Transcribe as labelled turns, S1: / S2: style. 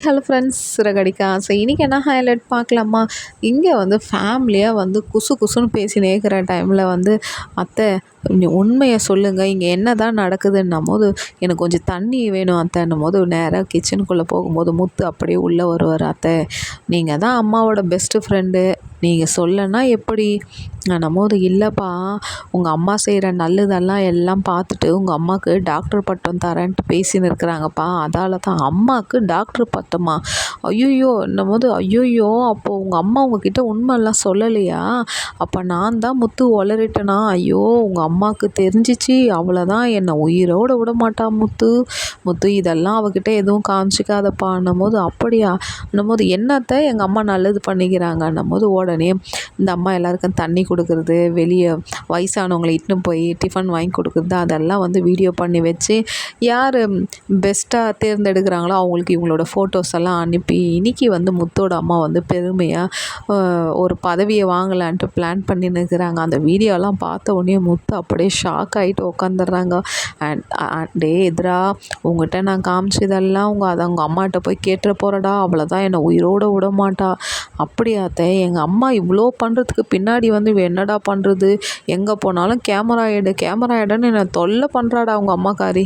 S1: Hello friends Siragadikka so இன்றைக்கி என்ன highlight பார்க்கலாமா? இங்கே வந்து ஃபேமிலியாக வந்து குசு குசுன்னு பேசினே இருக்கிற டைமில் வந்து அத்தை உண்மையை சொல்லுங்கள் இங்கே என்ன தான் நடக்குதுன்னும் போது எனக்கு கொஞ்சம் தண்ணி வேணும் அத்தைன்னும் போது நேராக கிச்சனுக்குள்ளே போகும்போது முத்து அப்படியே உள்ளே வருவார் அத்தை. நீங்கள் தான் அம்மாவோட பெஸ்ட்டு ஃப்ரெண்டு நீங்கள் சொல்லனா எப்படி? போது இல்லைப்பா உங்கள் அம்மா செய்கிற நல்லதெல்லாம் எல்லாம் பார்த்துட்டு உங்கள் அம்மாவுக்கு டாக்டர் பட்டம் தரேன்ட்டு பேசின்னு இருக்கிறாங்கப்பா. அதால் தான் அம்மாவுக்கு டாக்டர் பட்டமா? ஐயோ போது ஐயோயோ அப்போது உங்கள் அம்மா உங்ககிட்ட உண்மைலாம் சொல்லலையா? அப்போ நான் தான் முத்து ஒளரிட்டேனா ஐயோ உங்கள் அம்மாவுக்கு தெரிஞ்சிச்சு. அவ்வளோதான் என்னை உயிரோடு விட மாட்டா முத்து. முத்து இதெல்லாம் அவகிட்ட எதுவும் காமிச்சிக்காதப்பான்னும் போது அப்படியா? போது என்னத்தை? எங்கள் அம்மா நல்லது பண்ணிக்கிறாங்கன்னும் போது உடனே இந்த அம்மா எல்லாருக்கும் தண்ணி கொடுக்குறது வெளியே வயசானவங்களை இட்டுன்னு போய் டிஃபன் வாங்கி கொடுக்குறது அதெல்லாம் வந்து வீடியோ பண்ணி வச்சு யார் பெஸ்ட்டாக தேர்ந்தெடுக்கிறாங்களோ அவங்களுக்கு இவங்களோட ஃபோட்டோஸ் எல்லாம் அனுப்பி இன்றைக்கி வந்து முத்தோட அம்மா வந்து பெருமையாக ஒரு பதவியை வாங்கலான்ட்டு பிளான் பண்ணி நிற்கிறாங்க அந்த வீடியோலாம் பார்த்த உடனே முத்து அப்படியே ஷாக் ஆகிட்டு உக்காந்துடுறாங்க. அண்ட் டே எதிரா உங்கள்கிட்ட நான் காமிச்சதெல்லாம் உங்கள் அதை உங்கள் அம்மாட்ட போய் கேட்டுற போகிறடா அவ்வளோதான் என்னை உயிரோடு விட மாட்டா அப்படியாத்த எங்கள் அம்மா இவ்வளோ பண்ணுறதுக்கு பின்னாடி வந்து என்னடா பண்ணுறது எங்கே போனாலும் கேமரா எடு கேமரா எடுன்னு என்னை தொல்லை பண்ணுறாடா உங்கள் அம்மாக்காரி